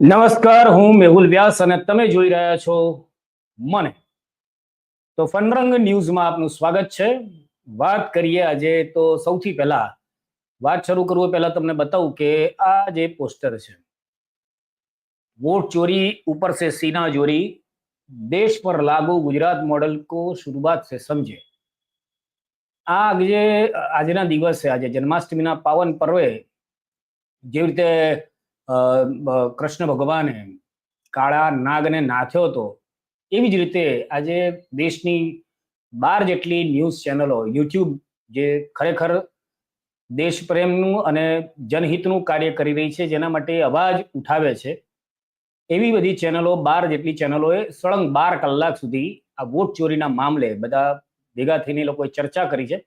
નમસ્કાર, હું મેહુલ વ્યાસ અને તમે જોઈ રહ્યા છો મને. તો ફનરંગ ન્યૂઝમાં આપનું સ્વાગત છે. વાત કરીએ આજે તો સૌથી પહેલા, વાત શરૂ કરવું પહેલા તમને બતાવું કે આ જે પોસ્ટર છે, વોટ ચોરી ઉપર છે, સીના ચોરી, દેશ પર લાગુ ગુજરાત મોડલ કો શરૂઆત છે, સમજે. આ આજે આજના દિવસે આજે જન્માષ્ટમીના પાવન પર્વે જેવી રીતે કૃષ્ણ ભગવાને કાળા નાગને નાથ્યો હતો. એવી જ રીતે આજે દેશની બાર જેટલી ન્યૂઝ ચેનલો, યુટ્યુબ જે ખરેખર દેશ પ્રેમનું અને જનહિતનું કાર્ય કરી રહી છે, જેના માટે અવાજ ઉઠાવે છે. એવી બધી ચેનલો, બાર જેટલી ચેનલોએ સળંગ બાર કલાક સુધી આ વોટ ચોરીના મામલે બધા ભેગા થઈને લોકોએ ચર્ચા કરી છે.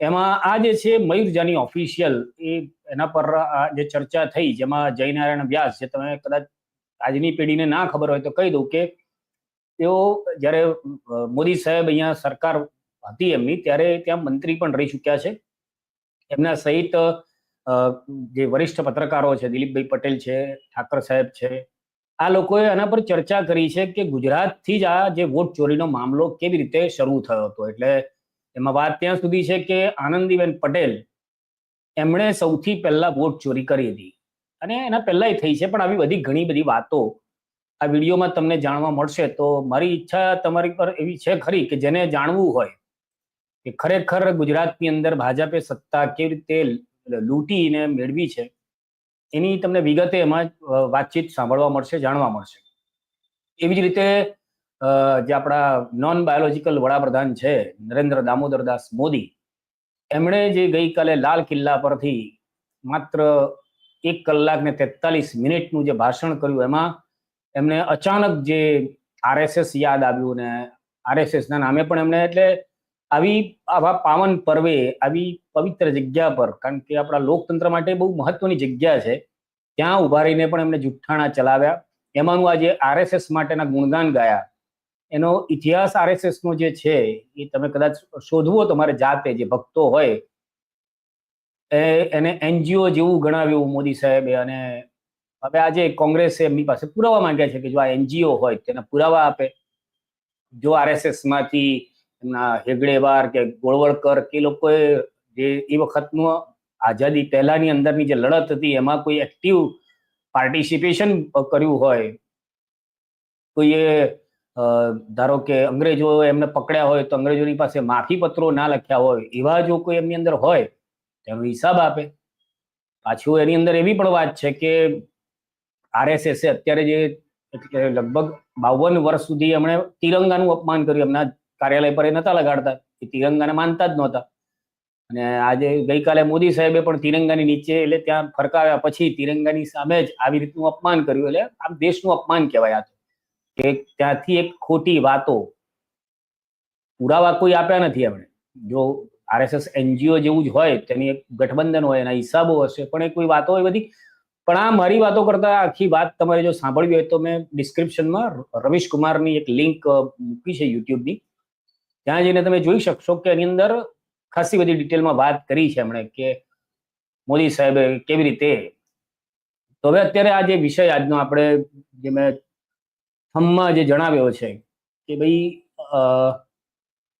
એમાં આ જે છે મયુર જાની ઓફિશિયલ એ એના પર જે ચર્ચા થઈ, જેમાં જયનારાયણ વ્યાસ, જે તમે કદાચ આજની પેઢીને ના ખબર હોય તો કહી દઉં કે તેઓ જ્યારે મોદી સાહેબ અહીંયા સરકાર હતી એમની, ત્યારે ત્યાં મંત્રી પણ રહી ચૂક્યા છે. એમના સહિત જે વરિષ્ઠ પત્રકારો છે, દિલીપભાઈ પટેલ છે, ઠાકર સાહેબ છે, આ લોકોએ આના પર ચર્ચા કરી છે કે ગુજરાતથી જ આ જે વોટ ચોરીનો મામલો કેવી રીતે શરૂ થયો હતો. એટલે એમાં વાત ત્યાં સુધી છે કે આનંદીબેન પટેલ એમણે સૌથી પહેલા વોટ ચોરી કરી હતી. અને એના પહેલાય થઈ છે, પણ આવી બધી ઘણી બધી વાતો આ વિડીયોમાં તમને જાણવા મળશે. તો મારી ઈચ્છા તમારી પર એવી છે ખરી કે જેને જાણવું હોય કે ખરેખર ગુજરાતની અંદર ભાજપે સત્તા કેવી રીતે લૂંટીને મેળવી છે, એની તમને વિગતે એમાં વાતચીત સાંભળવા મળશે, જાણવા મળશે. એવી જ રીતે જે આપણા નોન બાયોલોજીકલ વડાપ્રધાન છે, નરેન્દ્ર દામોદર દાસ મોદી, એમણે જે ગઈકાલે લાલ કિલ્લા પરથી માત્ર એક કલાક ને તેતાલીસ મિનિટનું જે ભાષણ કર્યું, એમાં એમને અચાનક જે આરએસએસ યાદ આવ્યું ને આરએસએસના નામે પણ એમને એટલે આવી, આવા પાવન પર્વે, આવી પવિત્ર જગ્યા પર, કારણ કે આપણા લોકતંત્ર માટે બહુ મહત્વની જગ્યા છે, ત્યાં ઊભા રહીને પણ એમને જુઠ્ઠાણા ચલાવ્યા. એમાંનું આજે આરએસએસ માટેના ગુણગાન ગાયા. એનો ઇતિહાસ આરએસએસ નો જે છે એ તમે કદાચ શોધવો તમારે જાતે જે ભક્તો હોય એ એને એનજીઓ જેવું ગણાવ્યું મોદી સાહેબે અને હવે આજે કોંગ્રેસે એમની પાસે પુરાવા માંગ્યા છે કે જો આ એનજીઓ હોય તેના પુરાવા આપે. જો આરએસએસમાંથી એમના હેગડેવાર કે ગોળવળકર કે એ લોકોએ જે એ વખતનું આઝાદી પહેલાની અંદરની જે લડત હતી એમાં કોઈ એક્ટિવ પાર્ટિસિપેશન કર્યું હોય કોઈએ અ, ધારો કે અંગ્રેજો એમને પકડ્યા હોય તો અંગ્રેજોની પાસે માફી પત્રો ના લખ્યા હોય, એવા જો કોઈ એમની અંદર હોય, તો તેનો હિસાબ આપે. પાછું એની અંદર એવી પણ વાત છે કે આરએસએસ અત્યારે જે લગભગ બાવન વર્ષ સુધી એમણે તિરંગાનું અપમાન કર્યું. એમના કાર્યાલય પર એ નતા લગાડતા. એ તિરંગાને માનતા જ નહોતા. અને આજે ગઈકાલે મોદી સાહેબે પણ તિરંગાની નીચે એટલે ત્યાં ફરકાવ્યા પછી તિરંગાની સામે જ આવી રીતનું અપમાન કર્યું. એટલે આમ દેશનું અપમાન કહેવાય આ. કે ત્યાંથી એક ખોટી વાતો પુરાવા કોઈ આપ્યા નથી એમણે. જો આરએસએસ એનજીઓ જેવું જ હોય, તેની એક ગઠબંધન હોય, એના હિસાબો હશે, પણ એ કોઈ વાતો હોય બધી. પણ આ મારી વાતો કરતા આખી વાત તમારે જો સાંભળવી હોય તો મેં ડિસ્ક્રિપ્શનમાં રમેશ કુમારની એક લિંક મૂકી છે યુટ્યુબની. ત્યાં જઈને તમે જોઈ શકશો કે એની અંદર ખાસી બધી ડિટેલમાં વાત કરી છે એમણે કે મોદી સાહેબે કેવી રીતે. તો હવે અત્યારે આ જે વિષય આજનો આપણે જે મેં થમમાં જે જણાવ્યો છે કે ભાઈ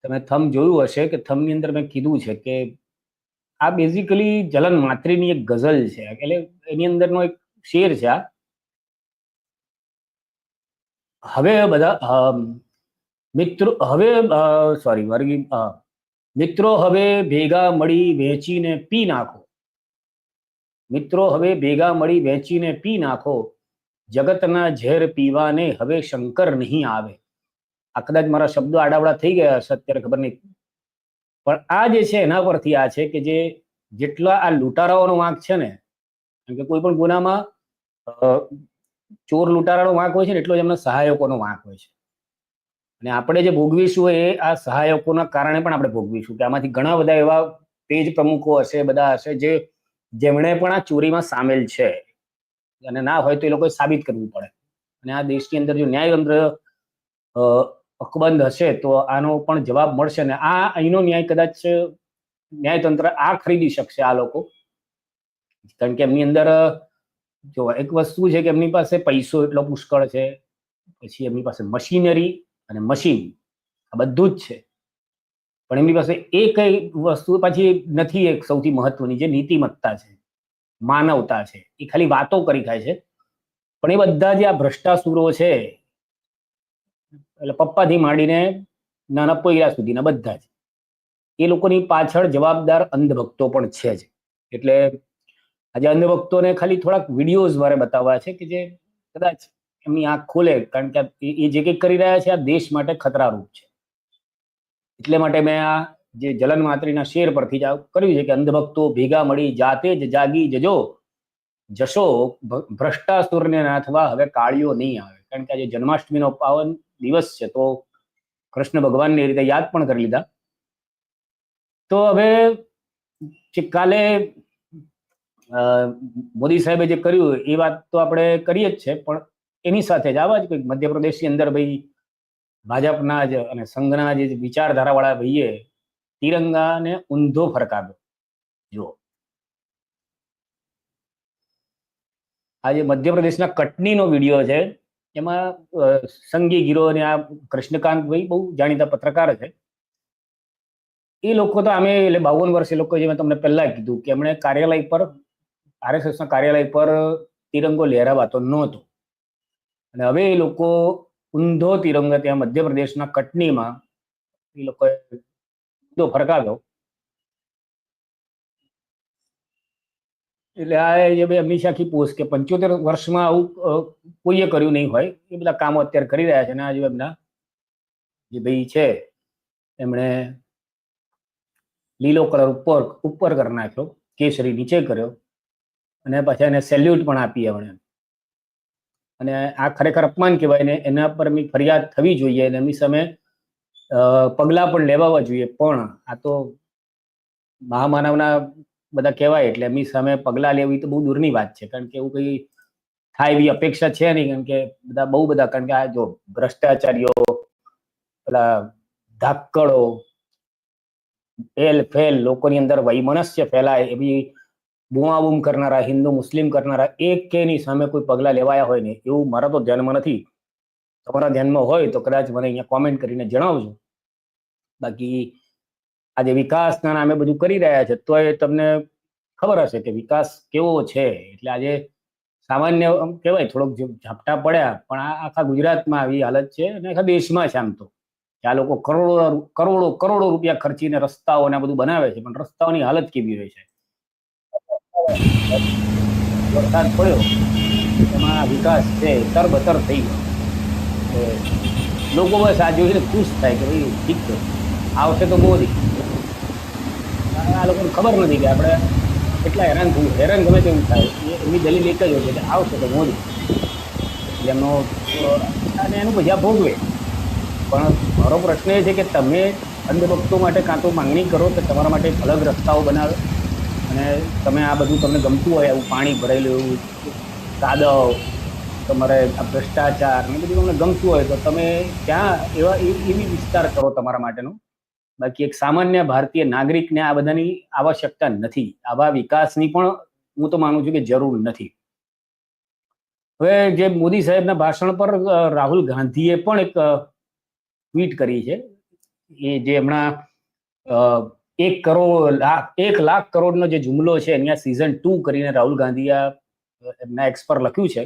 તમે થમ જોયું હશે કે થમની અંદર મેં કીધું છે કે આ બેઝિકલી જલન માત્રીની એક ગઝલ છે. એટલે એની અંદરનો એક શેર છે આ. હવે બધા મિત્રો, હવે સોરી વર્ગી મિત્રો હવે ભેગા મળી વહેંચીને પી નાખો. મિત્રો હવે ભેગા મળી વહેંચીને પી નાખો. જગતના ઝેર પીવાને હવે શંકર નહીં આવે. આ કદાચ મારા શબ્દો આડાવડા થઈ ગયા હશે, અત્યારે ખબર નહીં. પણ આ જે છે એના પરથી આ છે કે જે જેટલા આ લૂંટારાઓનો વાંક છે ને કેમ કે કોઈ પણ ગુનામાં ચોર લૂંટારાનો વાંક હોય છે ને, એટલો જ એમના સહાયકોનો વાંક હોય છે. અને આપણે જે ભોગવીશું એ આ સહાયકોના કારણે પણ આપણે ભોગવીશું, કે આમાંથી ઘણા બધા એવા પેજ પ્રમુખો હશે, બધા હશે જે જેમણે પણ આ ચોરીમાં સામેલ છે. અને ના હોય તો એ લોકોએ સાબિત કરવું પડે. અને આ દેશની અંદર જો ન્યાયતંત્ર અકબંધ હશે તો આનો પણ જવાબ મળશે ને આ અહીંનો ન્યાય કદાચ ન્યાયતંત્ર આ ખરીદી શકશે આ લોકો. કારણ કે એમની અંદર, જો એક વસ્તુ છે કે એમની પાસે પૈસો એટલો પુષ્કળ છે, પછી એમની પાસે મશીનરી અને મશીન, આ બધું જ છે. પણ એમની પાસે એ કઈ વસ્તુ પાછી નથી એક સૌથી મહત્વની જે નીતિમત્તા છે. માનવતા છે. એ ખાલી વાતો કરી ખાય છે. પણ એ બધા જે આ ભ્રષ્ટાસુરો છે, એટલે પપ્પાથી માંડીને નાના પોયરા સુધીના બધા જ, એ લોકોની પાછળ જવાબદાર અંધભક્તો પણ છે જ. એટલે આજે અંધભક્તોને ખાલી થોડાક વિડીયોઝ મારે બતાવવા છે કે જે કદાચ એમની આંખ ખોલે, કારણ કે એ- જે કંઈક કરી રહ્યા છે, આ દેશ માટે ખતરારૂપ છે. એટલે માટે મેં આ જે જલન માત્રીના શેર પરથી જ કર્યું છે કે અંધભક્તો ભેગા મળી જાતે જ જાગી જજો. જશો ભ્રષ્ટાસુરને નાથવા હવે કાળિયો નહીં આવે. કારણ કે આજે જન્માષ્ટમીનો પાવન દિવસ છે, તો કૃષ્ણ ભગવાનને એ રીતે યાદ પણ કરી લીધા. તો હવે જે કાલે મોદી સાહેબે જે કર્યું એ વાત તો આપણે કરીએ જ છે, પણ એની સાથે જ આવા જ કંઈક મધ્યપ્રદેશની અંદર ભાઈ ભાજપના જ અને સંઘના જે વિચારધારાવાળા ભાઈએ તિરંગાને ઊંધો ફરકાવ્યો. જુઓ. આ મધ્યપ્રદેશના કટનીનો વીડિયો છે, એમાં સંગી ગીરો અને આ કૃષ્ણકાંત ભાઈ બહુ જાણીતા પત્રકાર છે. એ લોકો તો અમે એટલે બાવન વર્ષ લોકો જે મેં તમને પહેલા કીધું કે એમણે કાર્યાલય પર, આરએસએસના કાર્યાલય પર તિરંગો લહેરાવાતો નહોતો. અને હવે એ લોકો ઊંધો તિરંગો ત્યાં મધ્યપ્રદેશના કટનીમાં એ લોકોએ ઊંધો ફરકાવ્યો એટલે આ જે બે છે પોસ્ટ કે પંચોતેર વર્ષમાં આવું કોઈએ કર્યું નહીં હોય, એ બધા કામો અત્યારે કરી રહ્યા છે અને આજે એમના જે ભાઈ છે, એમણે લીલો કલર ઉપર ઉપર કરી નાખ્યો, કેસરી નીચે કર્યો, અને પછી એને સેલ્યુટ પણ આપી એમણે. અને આ ખરેખર અપમાન કહેવાય ને એના પર ફરિયાદ થવી જોઈએ અને એમની સામે પગલાં પણ લેવાવા જોઈએ, પણ આ તો મહામાનવના બધા કહેવાય એટલે એમની સામે પગલાં લેવી તો બહુ દૂરની વાત છે, કારણ કે એવું કંઈ થાય એવી અપેક્ષા છે નહીં, કારણ કે બધા, બહુ બધા, કારણ કે આ જો ભ્રષ્ટાચારીઓ, પેલા ધાકડો ફેલ ફેલ લોકોની અંદર વૈમનસ્ય ફેલાય એવી બૂમાબૂમ કરનારા, હિન્દુ, મુસ્લિમ કરનારા એક કેની સામે કોઈ પગલાં લેવાયા હોય ને એવું મારા તો ધ્યાનમાં નથી. તમારા ધ્યાનમાં હોય તો કદાચ મને અહીંયા કોમેન્ટ કરીને જણાવજો. બાકી આજે વિકાસના નામે બધું કરી રહ્યા છે તો એ તમને ખબર હશે કે વિકાસ કેવો છે. એટલે આજે સામાન્ય કહેવાય થોડોક ઝાપટા પડ્યા, પણ આ આખા ગુજરાતમાં આવી હાલત છે અને આખા દેશમાં છે આમ તો. આ લોકો કરોડો કરોડો કરોડો રૂપિયા ખર્ચીને રસ્તાઓ ને બધું બનાવે છે, પણ રસ્તાઓની હાલત કેવી હોય છે? વરસાદ પડ્યો, એમાં વિકાસ છે, તરબતર થઈ ગયો. લોકો બસ આ જોઈને ખુશ થાય કે ભાઈ ઠીક છે. આવશે તો મોદી. આ લોકોને ખબર નથી કે આપણે કેટલા હેરાન થયું હેરાન ગમે તેવું થાય. એ- એમની દલીલ એક જ હોય છે કે આવશે તો મોદી. એમનો અને એનું આ ભોગવે. પણ મારો પ્રશ્ન એ છે કે તમે અંધભક્તો માટે કાં તો માગણી કરો કે તમારા માટે અલગ રસ્તાઓ બનાવે. અને તમે આ બધું તમને ગમતું હોય, આવું પાણી ભરેલું એવું કાદવ તમારે આ ભ્રષ્ટાચાર ને બધું તમને ગમતું હોય તો તમે ત્યાં એવા એ- એવી વિસ્તાર કરો તમારા માટેનો? બાકી એક સામાન્ય ભારતીય નાગરિકને આ બધાની આવશ્યકતા નથી. આવા વિકાસની પણ હું તો માનું છું કે જરૂર નથી. હવે જે મોદી સાહેબના ભાષણ પર રાહુલ ગાંધીએ પણ એક ટ્વીટ કરી છે. એ જે હમણાં એક કરોડ, લાખ, એક લાખ કરોડનો જે જુમલો છે અહીંયા સિઝન ટુ કરીને રાહુલ ગાંધીએ એમના એક્સ લખ્યું છે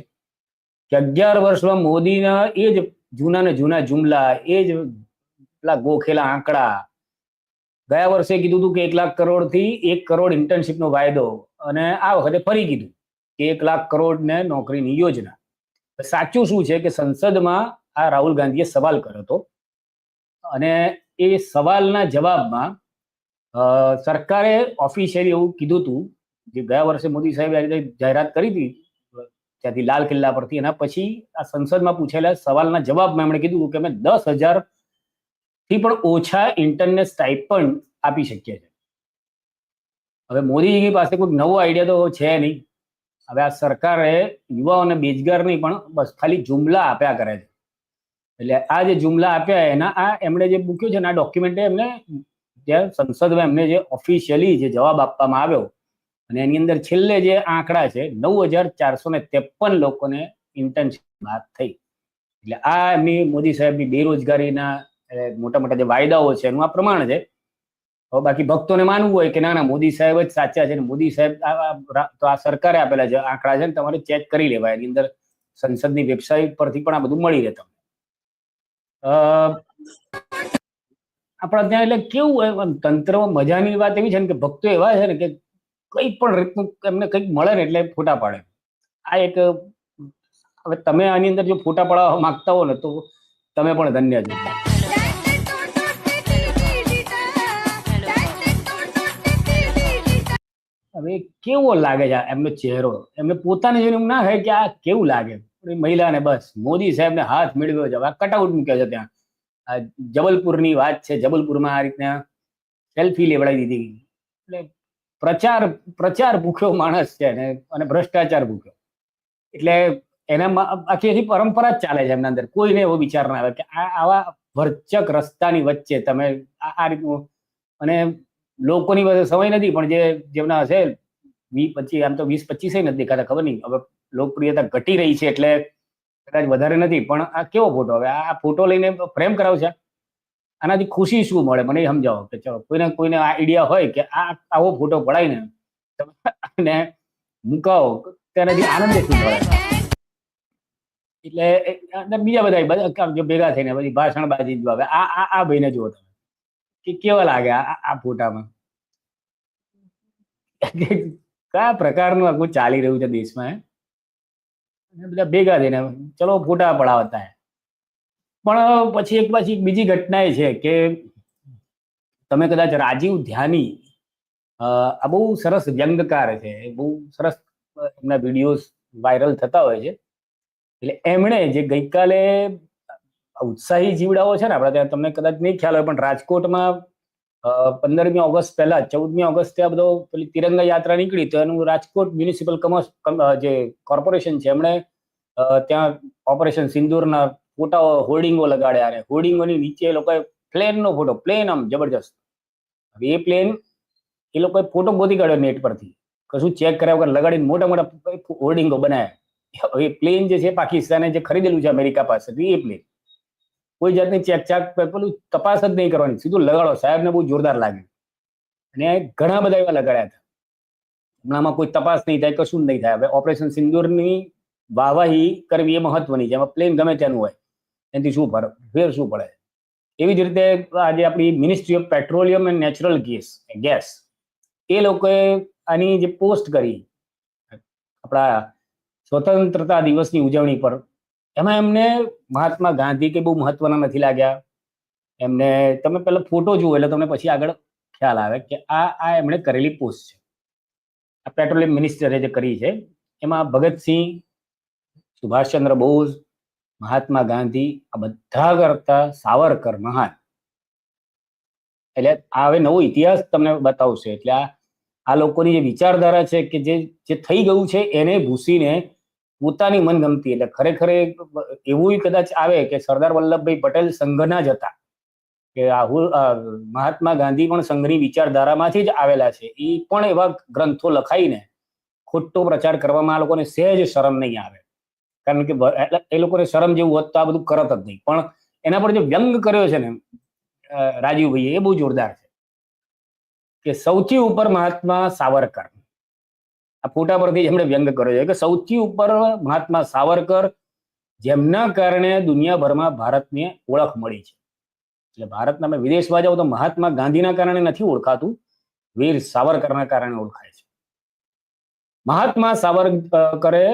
કે અગિયાર વર્ષમાં મોદીના એ જ જૂના ને જૂના જુમલા, એ જ પેલા ગોખેલા આંકડા ગયા વર્ષે કીધું હતું કે એક લાખ કરોડથી એક કરોડ ઇન્ટર્નશીપનો વાયદો અને આ વખતે ફરી કીધું કે એક લાખ કરોડ ને નોકરીની યોજના. સાચું શું છે કે સંસદમાં આ રાહુલ ગાંધીએ સવાલ કર્યો હતો અને એ સવાલના જવાબમાં સરકારે ઓફિશિયલી એવું કીધું હતું જે ગયા વર્ષે મોદી સાહેબે આ રીતે જાહેરાત કરી હતી, ત્યાંથી લાલ કિલ્લા પરથી એના પછી આ સંસદમાં પૂછેલા સવાલના જવાબમાં એમણે કીધું કે અમે દસ હજાર થી પણ ઓછા ઇન્ટરનેટ સ્ટાઇપન્ડ આપી શકીએ છીએ. હવે મોદીજી પાસે કોઈ નવો આઈડિયા તો છે નહીં. હવે આ સરકારે યુવાઓને બેજગાર નહીં પણ બસ ખાલી જુમલા આપ્યા કરે છે. એટલે આ જે જુમલા આપ્યા એના, આ એમણે જે મૂક્યું છે ને, આ ડોક્યુમેન્ટે એમને ત્યાં સંસદમાં એમને જે ઓફિશિયલી જે જવાબ આપવામાં આવ્યો અને એની અંદર છેલ્લે જે આંકડા છે, નવ હજાર ચારસો ને ત્રેપન લોકોને ઇન્ટર્નશીપ વાત થઈ. એટલે આ એમની મોદી સાહેબની બેરોજગારીના મોટા મોટા જે વાયદાઓ છે એનું આ પ્રમાણ છે. હવે બાકી ભક્તોને માનવું હોય કે ના ના, મોદી સાહેબ જ સાચા છે મોદી સાહેબ તો આ સરકારે આપેલા જે આંકડા છે ને, તમારે ચેક કરી લેવાય. એની અંદર સંસદની વેબસાઇટ પરથી પણ આ બધું મળી રહે તમને. આપણા ત્યાં એટલે કેવું તંત્રમાં મજાની વાત એવી છે ને કે ભક્તો એવા છે ને કે કઈ પણ રીતનું એમને કંઈક મળે ને એટલે ફોટા પાડે. આ એક, હવે તમે આની અંદર જો ફોટા પાડવા માંગતા હો ને તો તમે પણ ધન્ય છો. હવે કેવો લાગે છે એમનો ચહેરો? એમને પોતાને જોઈને એમ ના થાય કે આ કેવું લાગે? મહિલાને બસ મોદી સાહેબને હાથ મેળવ્યો છે. આ કટઆઉટ મૂક્યો છે ત્યાં. આ જબલપુરની વાત છે. જબલપુરમાં આ રીતના સેલ્ફી લેવડાવી દીધી. એટલે પ્રચાર પ્રચાર ભૂખ્યો માણસ છે ને, અને ભ્રષ્ટાચાર ભૂખ્યો. એટલે એનામાં આખી આખી પરંપરા જ ચાલે છે એમના અંદર. કોઈને એવો વિચાર ના આવે કે આ આવા ભરચક રસ્તાની વચ્ચે તમે આ રીતનું અને લોકોની પાસે સમય નથી, પણ જે જેમના હશે વીસ પચીસ આમ તો વીસ પચીસ નથી દેખાતા, ખબર નહીં. હવે લોકપ્રિયતા ઘટી રહી છે એટલે કદાચ વધારે નથી, પણ આ કેવો ફોટો? હવે આ ફોટો લઈને ફ્રેમ કરાવશે? આનાથી ખુશી શું મળે? મને સમજાવો કે ચલો, કોઈને કોઈને આ આઈડિયા હોય કે આ આવો ફોટો પડાવીને તમે મુકાવો તેનાથી આનંદ શું મળે? એટલે બીજા બધા બધા ભેગા થઈને, પછી ભાષણબાજી જ હવે આ આ આ ભાઈને જુઓ તમે. કે કેવા લાગે આ ફોટામાં? કયા પ્રકારનું આખું ચાલી રહ્યું છે દેશમાં બધા ભેગા થઈને, ચલો ફોટા પડાવતા હે. પણ પછી એક પછી બીજી ઘટના એ છે કે તમે કદાચ રાજીવ ધ્યાની આ બહુ સરસ વ્યંગકાર છે બહુ સરસ, એમના વિડીયોઝ વાયરલ થતા હોય છે. એટલે એમણે જે ગઈકાલે ઉત્સાહી જીવડાઓ છે ને, આપણે ત્યાં તમને કદાચ નહીં ખ્યાલ હોય, પણ રાજકોટમાં પંદરમી ઓગસ્ટ પહેલા, ચૌદમી ઓગસ્ટે આ બધો પેલી તિરંગા યાત્રા નીકળી, તો એનું રાજકોટ મ્યુનિસિપલ જે કોર્પોરેશન છે, એમણે ત્યાં ઓપરેશન સિંદૂરના ફોટાઓ, હોર્ડિંગો લગાડ્યા અને હોર્ડિંગોની નીચે એ લોકોએ પ્લેનનો ફોટો, પ્લેન આમ જબરજસ્ત. હવે એ પ્લેન, એ લોકોએ ફોટો ગોતી કાઢ્યો નેટ પરથી. કશું ચેક કર્યા વગર લગાડીને મોટા મોટા હોર્ડિંગો બનાવ્યા હવે પ્લેન જે છે, પાકિસ્તાને જે ખરીદેલું છે, અમેરિકા પાસેથી એ પ્લેન. કોઈ જાતની ચેક ચાક પેલું તપાસ જ નહીં કરવાની. સીધું લગાડો. સાહેબને બહુ જોરદાર લાગ્યું. અને ઘણા બધા એવા લગાડ્યા હતા. હમણાંમાં કોઈ તપાસ નહીં થાય, કશું નહીં થાય. હવે ઓપરેશન સિંદૂરની વાહવાહી કરવી એ મહત્વની છે. એમાં પ્લેન ગમે તેનું હોય. એનાથી શું ફરક ફેર શું પડે? એવી જ રીતે આજે આપણી ministry of petroleum and natural gas gas એ લોકોએ આની જે પોસ્ટ કરી, આપણા સ્વતંત્રતા દિવસની ઉજવણી પર એમાં એમને મહાત્મા ગાંધી કે બહુ મહત્વના નથી લાગ્યા. એમને તમે પહેલા ફોટો જુઓ, એટલે તમને પછી આગળ ખ્યાલ આવે કે આ આ એમણે કરેલી પોસ્ટ છે. આ પેટ્રોલિયમ મિનિસ્ટરે જે કરી છે, એમાં ભગતસિંહ, સુભાષચંદ્ર બોઝ, મહાત્મા ગાંધી, આ બધા કરતા સાવરકર મહાન. એટલે હવે નવો ઇતિહાસ તમને બતાવશે. એટલે આ આ લોકોની જે વિચારધારા છે કે જે જે થઈ ગયું છે, એને ભૂસીને પોતાની મનગમતી, એટલે ખરેખર એવું કદાચ આવે કે સરદાર વલ્લભભાઈ પટેલ સંઘના જ હતા. કે રાહુલ મહાત્મા ગાંધી પણ સંઘની વિચારધારામાંથી જ આવેલા છે. એ પણ એવા ગ્રંથો લખાઈને ખોટો પ્રચાર કરવામાં આ લોકોને સહેજ શરમ નહીં આવે. કારણ કે એ લોકોને શરમ જેવું હોત તો આ બધું કરત જ નહીં. પણ એના પર જે વ્યંગ કર્યો છે ને રાજીવભાઈએ, એ બહુ જોરદાર છે. કે સૌથી ઉપર મહાત્મા સાવરકર. આ ફોટા પરથી જ એમણે વ્યંગ કર્યો છે કે સૌથી ઉપર મહાત્મા સાવરકર જેમના કારણે દુનિયાભરમાં ભારતને ઓળખ મળી છે એટલે ભારતના તમે વિદેશમાં જાઓ તો મહાત્મા ગાંધીના કારણે નથી ઓળખાતું વીર સાવરકરના કારણે ઓળખાય છે महात्मा सावरकरे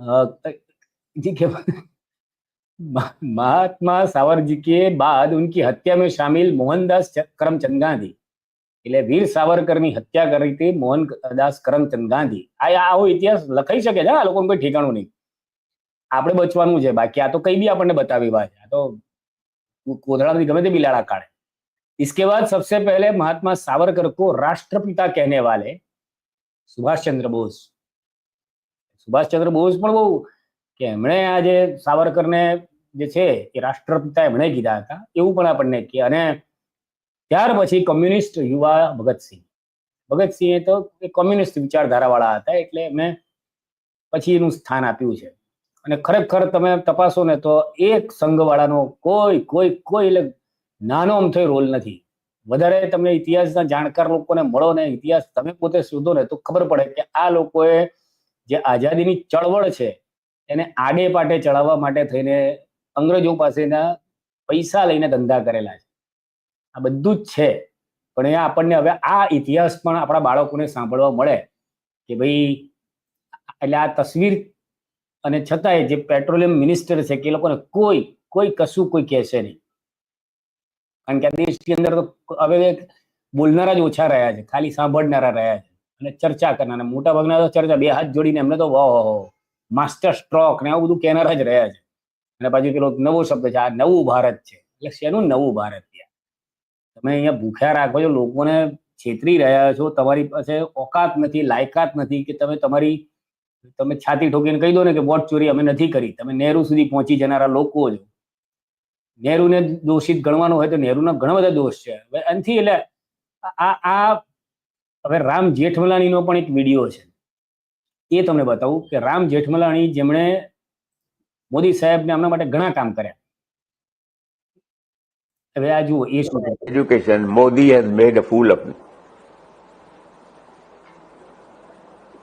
अ, जी के महात्मा सावर जी के बाद उनकी हत्या में शामिल मोहनदास च- करमचंद गांधी એટલે વીર સાવરકરની હત્યા કરી હતી મોહનદાસ કરમચંદ ગાંધી આ આ આવો ઇતિહાસ લખાઈ શકે છે હા, આ લોકોને કોઈ ઠેકાણું નહીં આપણે બચવાનું છે બાકી આ તો કઈ બી આપણને બતાવી વાત છે આ તો કોથળામાંથી ગમે તે બિલાડા કાઢે इसके बाद सबसे पहले महात्मा सावरकर को राष्ट्रपिता कहने वाले સુભાષ ચંદ્ર બોઝ સુભાષ ચંદ્ર બોઝ પણ બહુ કે એમણે આ જે સાવરકરને જે છે એ રાષ્ટ્રપિતા એમણે કીધા હતા એવું પણ આપણને કે અને ત્યાર પછી કમ્યુનિસ્ટ યુવા ભગતસિંહ. ભગતસિંહ તો એક કોમ્યુનિસ્ટ વિચારધારાવાળા હતા એટલે મેં પછી એનું સ્થાન આપ્યું છે. અને ખરેખર તમે તપાસો ને તો એક સંઘવાળાનો કોઈ કોઈ કોઈ એટલે નાનો અમથો રોલ નથી. વધારે તમને ઇતિહાસના જાણકાર લોકોને મળો ને ઇતિહાસ તમે પોતે શોધો ને તો ખબર પડે કે આ લોકોએ જે આઝાદીની ચળવળ છે એને આડે પાટે ચડાવવા માટે થઈને અંગ્રેજો પાસેના પૈસા લઈને ધંધા કરેલા છે. આ બધું જ છે. પણ એ આપણને હવે આ ઇતિહાસ પણ આપણા બાળકોને સાંભળવા મળે કે ભાઈ એટલે આ તસવીર અને છતાંય જે પેટ્રોલિયમ મિનિસ્ટર છે કે લોકોને કોઈ કોઈ કશું કોઈ કહેશે નહીં. કારણ કે આ દેશની અંદર તો હવે બોલનારા જ ઓછા રહ્યા છે, ખાલી સાંભળનારા રહ્યા છે અને ચર્ચા કરનારા. મોટા ભાગના તો ચર્ચા બે હાથ જોડીને એમને તો વાહ માસ્ટર સ્ટ્રોક ને આવું બધું કહેનારા જ રહ્યા છે. અને પાછું પેલો નવો શબ્દ છે, આ નવું ભારત છે. એટલે શેનું નવું ભારત? ત્યાં તમે અહીંયા ભૂખ્યા રાખો છો, લોકોને છેતરી રહ્યા છો, તમારી પાસે ઓકાત નથી, લાયકાત નથી કે તમે તમારી, તમે છાતી ઠોકીને કહી દો ને કે વોટ ચોરી અમે નથી કરી. તમે નહેરુ સુધી પહોંચી જનારા લોકો છો. નહેરુને દોષિત ગણવાનો હોય તો નહેરુના ઘણા બધા દોષ છે. હવે એનથી એટલે આ આ હવે રામ જેઠમલાણીનો પણ એક વીડિયો છે. એ તમને બતાવું કે રામ જેઠમલાણી જેમણે મોદી સાહેબને આમના માટે ઘણા કામ કર્યા. હવે આ જુઓ એ શું કરે. education, Modi has made a fool of me.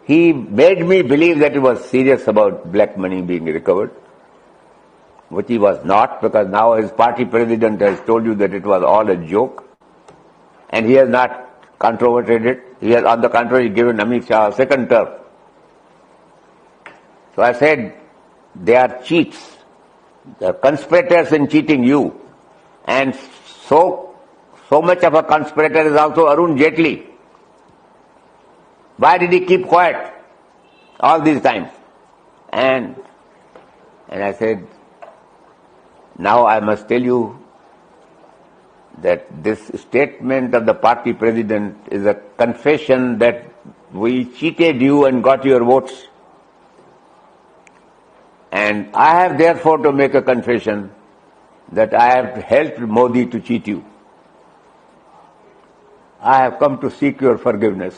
He made me believe that he was serious about black money being recovered, which he was not, because now his party president has told you that it was all a joke, and he has not controverted it. He has, on the contrary, given Amit Shah a second term. So I said, they are cheats. They are conspirators in cheating you. And so, so much of a conspirator is also Arun Jaitley. Why did he keep quiet all these times? And, and I said, now I must tell you that this statement of the party president is a confession that we cheated you and got your votes. And I have therefore to make a confession that I have helped Modi to cheat you. I have come to seek your forgiveness.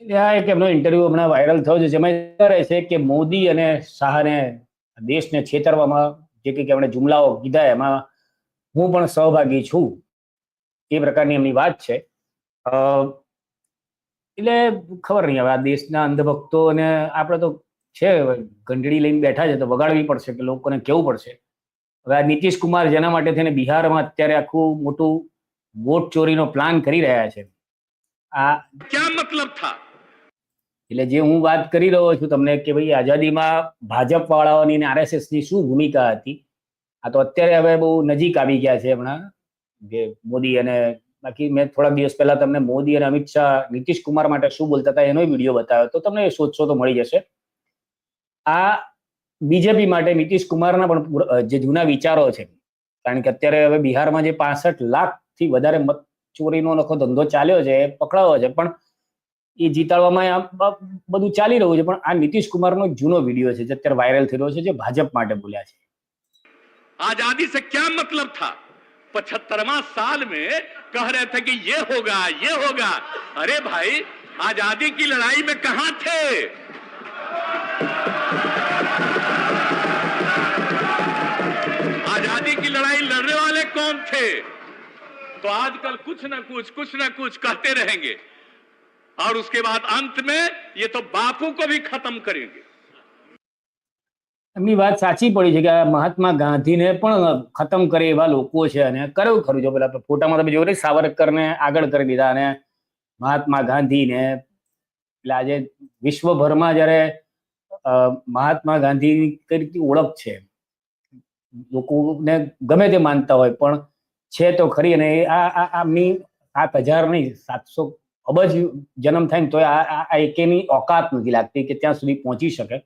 આ એક એમનો interview હમણાં viral થયો છે, જેમાં કરે છે કે મોદી અને શાહને દેશને છેતરવામાં, જે કંઈક એમણે જુમલાઓ કીધા, એમાં હું પણ સહભાગી છું એ પ્રકારની એમની વાત છે એટલે ખબર નહીં હવે આ દેશના અંધભક્તો અને આપણે તો છે ઘંટડી લઈને બેઠા છે, તો વગાડવી પડશે કે લોકોને કેવું પડશે હવે આ નીતિશ કુમાર જેના માટે થઈને બિહારમાં અત્યારે આખું મોટું વોટ ચોરીનો પ્લાન કરી રહ્યા છે. આ ક્યાં મતલબ થા? એટલે જે હું વાત કરી રહ્યો છું તમને કે ભાઈ આઝાદીમાં ભાજપ વાળાઓની ને આરએસએસની શું ભૂમિકા હતી? આ તો અત્યારે હવે બહુ નજીક આવી ગયા છે હમણાં. જે મોદી અને બાકી મેં થોડાક દિવસ પહેલા તમને મોદી અને અમિત શાહ નીતિશ કુમાર માટે શું બોલતા હતા એનો વીડિયો બતાવ્યો તો તમને શોધશો તો મળી જશે. આ બીજેપી માટે નીતિશ કુમારના પણ પૂર- અ, જે જૂના વિચારો છે કારણ કે અત્યારે હવે બિહારમાં જે પાસઠ લાખ થી વધારે મત ચોરીનો નખો ધંધો ચાલ્યો છે એ પકડાયો છે પણ એ જીતાડવામાં આ બ- બધું ચાલી રહ્યું છે પણ આ નીતિશ કુમારનો એક જૂનો વિડીયો છે જે અત્યારે વાયરલ થઈ રહ્યો છે જે ભાજપ માટે બોલ્યા છે आजादी से क्या मतलब था पचहत्तरवा साल में कह रहे थे कि ये होगा ये होगा अरे भाई आजादी की लड़ाई में कहां थे लड़ाई लड़ने वाले कौन थे तो आजकल कुछ ना कुछ कुछ ना कुछ कहते रहेंगे और उसके बाद अंत में ये तो बापू को भी खत्म करेंगे એમની વાત સાચી પડી છે કે આ મહાત્મા ગાંધીને પણ ખતમ કરે એવા લોકો છે અને કર્યું ખરું જો પેલા ફોટામાં તમે જોયું ને સાવરકરને આગળ કરી દીધા અને મહાત્મા ગાંધીને એટલે આજે વિશ્વભરમાં જ્યારે અ, મહાત્મા ગાંધીની કઈ રીતની ઓળખ છે લોકોને ગમે તે માનતા હોય, પણ છે તો ખરી અને આ આ આમની સાત હજાર નહીં, સાતસો અબજ જન્મ થાય ને તો આ, આ- આ એકેની ઓકાત નથી લાગતી કે ત્યાં સુધી પહોંચી શકે.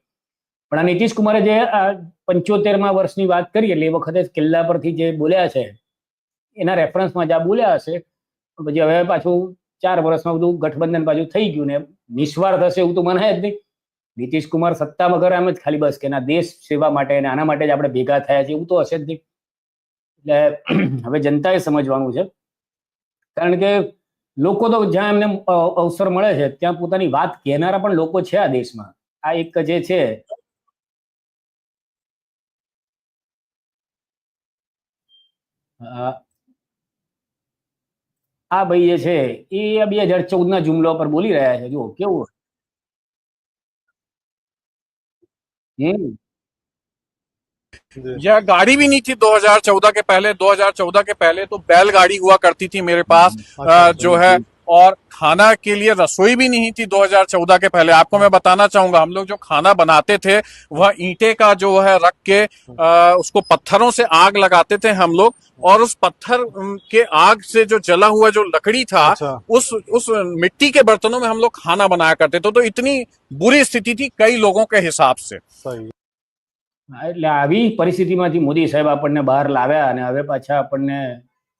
પણ આ નીતિશ કુમારે જે પંચોતેરમાં વર્ષની વાત કરી એટલે એ વખતે કિલ્લા પરથી જે બોલ્યા છે, એના રેફરન્સમાં જ આ બોલ્યા હશે પછી હવે પાછું ચાર વર્ષમાં બધું ગઠબંધન પાછું થઈ ગયું ને નિસ્વાર્થ હશે એવું તો મનાય જ નહીં. નીતિશ કુમાર સત્તા ઘરે આમ જ ખાલી બસ કે ના દેશ સેવા માટે અને આના માટે જ આપણે ભેગા થયા છે એવું તો હશે જ નહીં. એટલે હવે જનતાએ સમજવાનું છે. કારણ કે લોકો તો જ્યાં એમને અવસર મળે છે, ત્યાં પોતાની વાત કહેનારા પણ લોકો છે આ દેશમાં. આ એક જે છે આ ભાઈ જે છે એ બે હજાર ચૌદ ના જુમલા પર બોલી રહ્યા છે. જુઓ, કેવું હમ यह गाड़ी भी नहीं थी 2014 के पहले 2014 के पहले तो बैलगाड़ी हुआ करती थी मेरे पास अ, जो है और खाना के लिए रसोई भी नहीं थी 2014 के पहले आपको मैं बताना चाहूंगा हम लोग जो खाना बनाते थे वह ईंटे का जो है रख के अ, उसको पत्थरों से आग लगाते थे हम लोग और उस पत्थर अम, के आग से जो जला हुआ जो लकड़ी था अच्छा उस उस मिट्टी के बर्तनों में हम लोग खाना बनाया करते थे तो इतनी बुरी स्थिति थी कई लोगों के हिसाब से सही હા, એટલે આવી પરિસ્થિતિમાંથી મોદી સાહેબ આપણને બહાર લાવ્યા અને હવે પાછા આપણને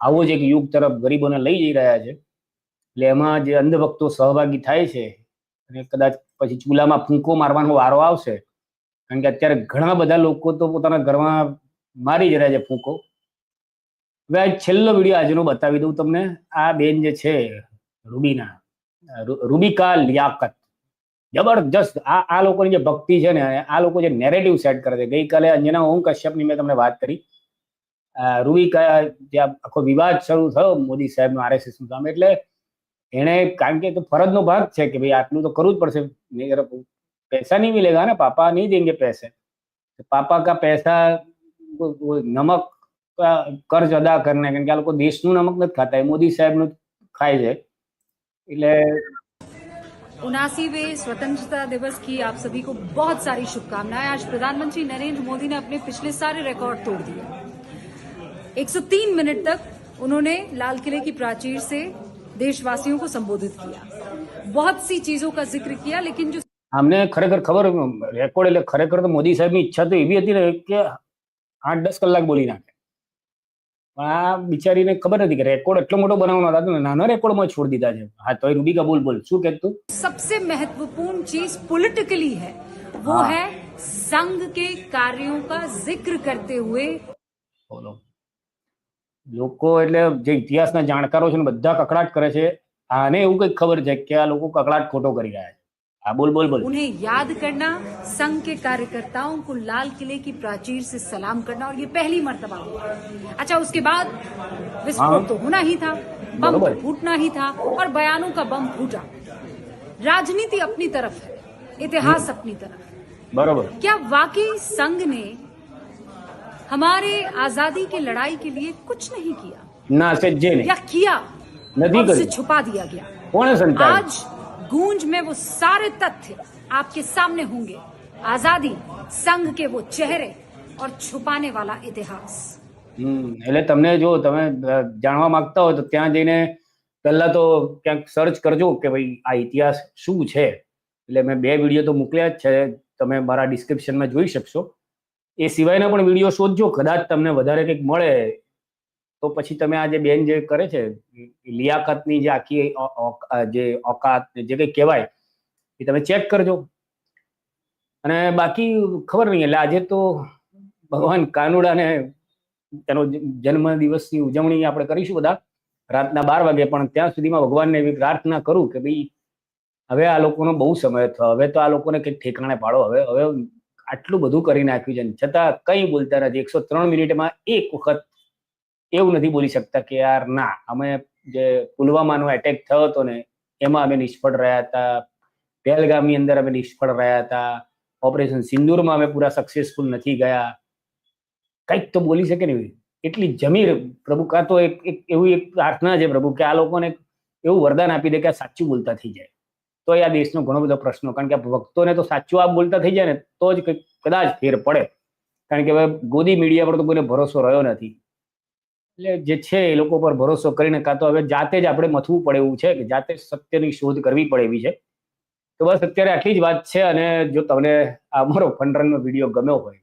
આવો જ એક યુગ તરફ ગરીબોને લઈ જઈ રહ્યા છે એટલે એમાં જે અંધભક્તો સહભાગી થાય છે, અને કદાચ પછી ચૂલામાં ફૂંકો મારવાનો વારો આવશે, કારણ કે અત્યારે ઘણા બધા લોકો તો પોતાના ઘરમાં મારી જ રહ્યા છે ફૂંકો. હવે આ છેલ્લો વીડિયો આજનો બતાવી દઉં તમને. આ બેન જે છે, રૂબીના રૂબિકા લિયાકત. જબરજસ્ત આ આ લોકોની જે ભક્તિ છે ને, આ લોકો જે નેરેટિવ સેટ કરે છે. ગઈકાલે અંજના ઓમ કશ્યપની મેં તમને વાત કરી. રૂબિકા, જે આખો વિવાદ શરૂ થયો મોદી સાહેબનો આરએસએસનું કામ એટલે એને કારણ કે ફરજનો ભાગ છે કે ભાઈ આટલું તો કરવું જ પડશે. नहीं अगर पैसा नहीं मिलेगा ना पापा नहीं देंगे पैसे तो पापा का पैसा नमक का कर्ज અદા કરને કારણ કે આ લોકો દેશનું નમક નથી ખાતા. એ મોદી સાહેબનું ખાય છે. એટલે उनासीवे स्वतंत्रता दिवस की आप सभी को बहुत सारी शुभकामनाएँ आज प्रधानमंत्री नरेंद्र मोदी ने अपने पिछले सारे रिकॉर्ड तोड़ दिए 103 मिनट तक उन्होंने लाल किले की प्राचीर से देशवासियों को संबोधित किया बहुत सी चीजों का जिक्र किया लेकिन जो આમને ખરેખર ખબર રેકોર્ડ એટલે ખરેખર તો મોદી સાહેબની ઈચ્છા તો એવી હતી ને કે આઠ દસ કલાક બોલી નાખે પણ આ બિચારીને ખબર નથી કે રેકોર્ડ એટલો મોટો બનાવવાનો હતો ને નાના રેકોર્ડમાં છોડી દીધા છે હા તો રૂબિકા બોલ બોલ શું કહેતું सबसे महत्वपूर्ण चीज पॉलिटिकली है वो हाँ। है संघ के कार्यों का जिक्र करते हुए બોલો લોકો એટલે જે ઇતિહાસના જાણકારો છે ને બધા કકડાટ કરે છે આને એવું કઈક ખબર છે કે આ લોકો કકડાટ ખોટો કરી રહ્યા છે હા બોલ બોલ બોલ उन्हें याद करना संघ के कार्यकर्ताओं को लाल किले की प्राचीर से सलाम करना और ये पहली मर्तबा हुआ अच्छा उसके बाद हाँ। विस्फोट तो होना ही था बम तो बरोबर। फूटना ही था और बयानों का बम फूटा राजनीति अपनी तरफ है इतिहास अपनी तरफ है બરોબર क्या वाकई संघ ने हमारे आजादी की लड़ाई के लिए कुछ नहीं किया ના સેજ્જે નહીં या किया नहीं और उसे करी। छुपा दिया गया કોણે સંતાડ્યું आज गूंज में वो सारे तथ्य आपके सामने होंगे आजादी संघ के वो चेहरे और छुपाने वाला इतिहास હમ એટલે તમને જો તમે અ, જાણવા માંગતા હોય તો ત્યાં જઈને પહેલા તો ક્યાંક સર્ચ કરજો કે ભાઈ આ ઇતિહાસ શું છે એટલે મેં બે વિડીયો તો મોકલ્યા જ છે તમે મારા ડિસ્ક્રિપ્શનમાં જોઈ શકશો એ સિવાયના પણ વીડિયો શોધજો. કદાચ તમને વધારે કંઈક મળે. તો પછી તમે આ જે બેન જે કરે છે લિયાકતની જે આખી જે ઓકાત જે કંઈ કહેવાય, એ તમે ચેક કરજો. અને બાકી ખબર નહીં, એટલે આજે તો ભગવાન કાનુડાને તેનો જન્મ દિવસની ઉજવણી આપણે કરીશું બધા. રાતના બાર વાગે, પણ ત્યાં સુધીમાં ભગવાનને એવી પ્રાર્થના કરું કે ભાઈ, હવે આ લોકોનો બહુ સમય થયો. હવે તો આ લોકોને કંઈક ઠેકાણે પાડો. હવે હવે આટલું બધું કરી નાખ્યું છે. છતાં કંઈ બોલતા નથી. એકસો ત્રણ મિનિટમાં એક વખત એવું નથી બોલી શકતા કે યાર ના, અમે જે પુલવામાનો એટેક થયો હતો ને, એમાં અમે નિષ્ફળ રહ્યા હતા. પહેલગામની અંદર અમે નિષ્ફળ રહ્યા હતા. ઓપરેશન સિંદૂરમાં અમે પૂરા સક્સેસફુલ નથી ગયા. કંઈક તો બોલી શકે ને એટલી જમીર પ્રભુ, કાં તો એક એવું એક પ્રાર્થના છે પ્રભુ કે આ લોકોને એવું વરદાન આપી દે કે આ સાચું બોલતા થઈ જાય. તો આ દેશનો ઘણો બધો પ્રશ્નો. કારણ કે ભક્તોને તો સાચું આપ બોલતા થઈ જાય ને, તો જ કંઈક કદાચ ફેર પડે. કારણ કે હવે ગોદી મીડિયા પર તો કોઈને ભરોસો રહ્યો નથી. એટલે જે છે એ લોકો પર ભરોસો કરીને કાં તો હવે જાતે જ આપણે મથવું પડે એવું છે કે જાતે સત્યની શોધ કરવી પડે એવી છે. તો બસ અત્યારે આટલી જ વાત છે અને જો તમને આ અમારો ફંડરનનો વીડિયો ગમ્યો હોય,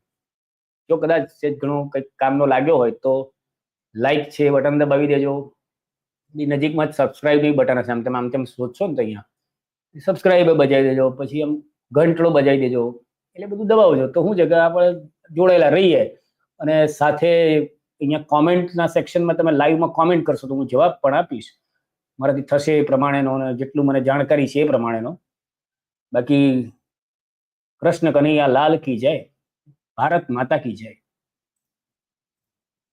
જો કદાચ સેજ ઘણો કંઈક કામનો લાગ્યો હોય, તો લાઈક છે બટન દબાવી દેજો. એ નજીકમાં જ સબસ્ક્રાઇબ બટન હશે. આમ તેમ આમ તેમ શોધશો ને તો અહીંયા. સબસ્ક્રાઇબ બજાવી દેજો, પછી આમ ઘંટડો બજાવી દેજો. એટલે બધું દબાવજો. તો શું છે કે આપણે જોડાયેલા રહીએ અને સાથે અહીંયા કોમેન્ટના સેક્શનમાં તમે લાઈવમાં કોમેન્ટ કરશો તો હું જવાબ પણ આપીશ. મારાથી થશે એ પ્રમાણેનો અને જેટલું મને જાણકારી છે એ પ્રમાણેનો. બાકી કૃષ્ણ કનૈયા લાલ કી જય. ભારત માતા કી જય.